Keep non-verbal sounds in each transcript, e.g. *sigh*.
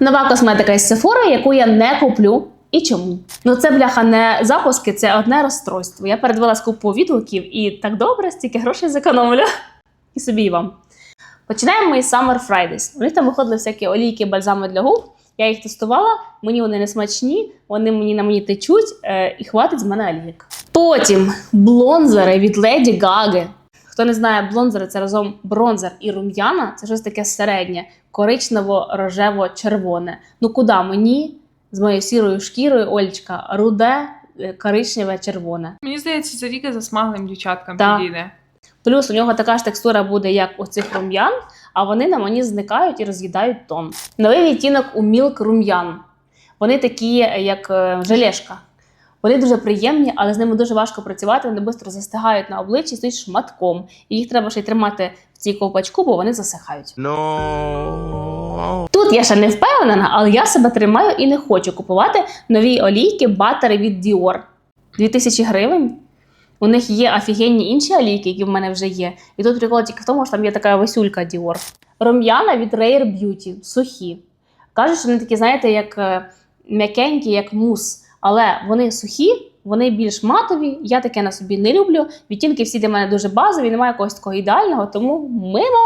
Нова косметика із Sephora, яку я не куплю. І чому? Ну це бляха не запуски, це одне розстройство. Я передивилась купу відгуків і так добре, стільки грошей зекономлю. *laughs* І собі і вам. Починаємо ми із Summer Fridays. У них там виходили всякі олійки, бальзами для губ. Я їх тестувала, мені вони не смачні, вони мені на мені течуть е, і хватить з мене олійок. Потім блонзери від Леді Гаги. Хто не знає, блонзери це разом бронзер і рум'яна. Це щось таке середнє, коричнево-рожево-червоне. Ну куди мені з моєю сірою шкірою, Олечка, руде, е, коричневе, червоне. Мені здається, це тільки засмаглим дівчаткам Так. підійде. Плюс у нього така ж текстура буде, як у цих рум'ян, а вони на мені зникають і роз'їдають тон. Новий відтінок у Milk рум'ян. Вони такі, як е, желешка. Вони дуже приємні, але з ними дуже важко працювати. Вони швидко застигають на обличчі, стоять шматком. І їх треба ще й тримати в цій ковпачку, бо вони засихають. No. Тут я ще не впевнена, але я себе тримаю і не хочу купувати нові олійки батери від Dior. 2000 гривень. У них є офігенні інші олійки, які в мене вже є. І тут прикол тільки в тому, що там є така весюлька Dior. Рум'яна від Rare Beauty, сухі. Кажуть, що вони такі, знаєте, як е, м'якенькі, як мус. Але вони сухі, вони більш матові. Я таке на собі не люблю. Відтінки всі для мене дуже базові, немає якогось такого ідеального, тому мимо.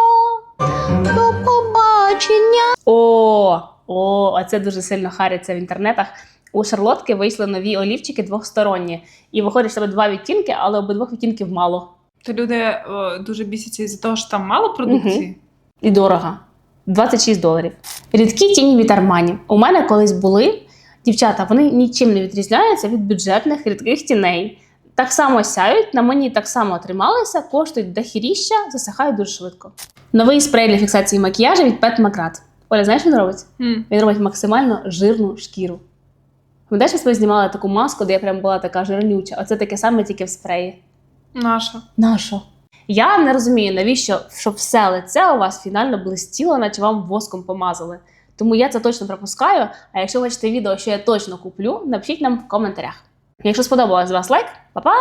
До побачення. О, о, а це дуже сильно хариться в інтернетах. У Шарлотки вийшли нові олівчики двохсторонні. І виходить, що тебе два відтінки, але обидвох відтінків мало. То люди е, дуже бісяться із-за того, що там мало продукції. І дорого. 26 доларів. Рідкі тіні від Армані. У мене колись були. Дівчата, вони нічим не відрізняються від бюджетних рідких тіней. Так само сяють, на мені так само трималися, коштують дохіріща, засихають дуже швидко. Новий спрей для фіксації макіяжу від Pet Macrat. Оля, знаєш, що він робить? М. Він робить максимально жирну шкіру. Пам'ятаєш, ми з знімали таку маску, де я прям була така жирнюча. Оце таке саме тільки в спреї. Наша. Нащо? Я не розумію, навіщо, щоб все лице у вас фінально блистіло, наче вам воском помазали. Тому я це точно пропускаю. А якщо хочете відео, що я точно куплю, напишіть нам в коментарях. Якщо сподобалось вас лайк, па-па!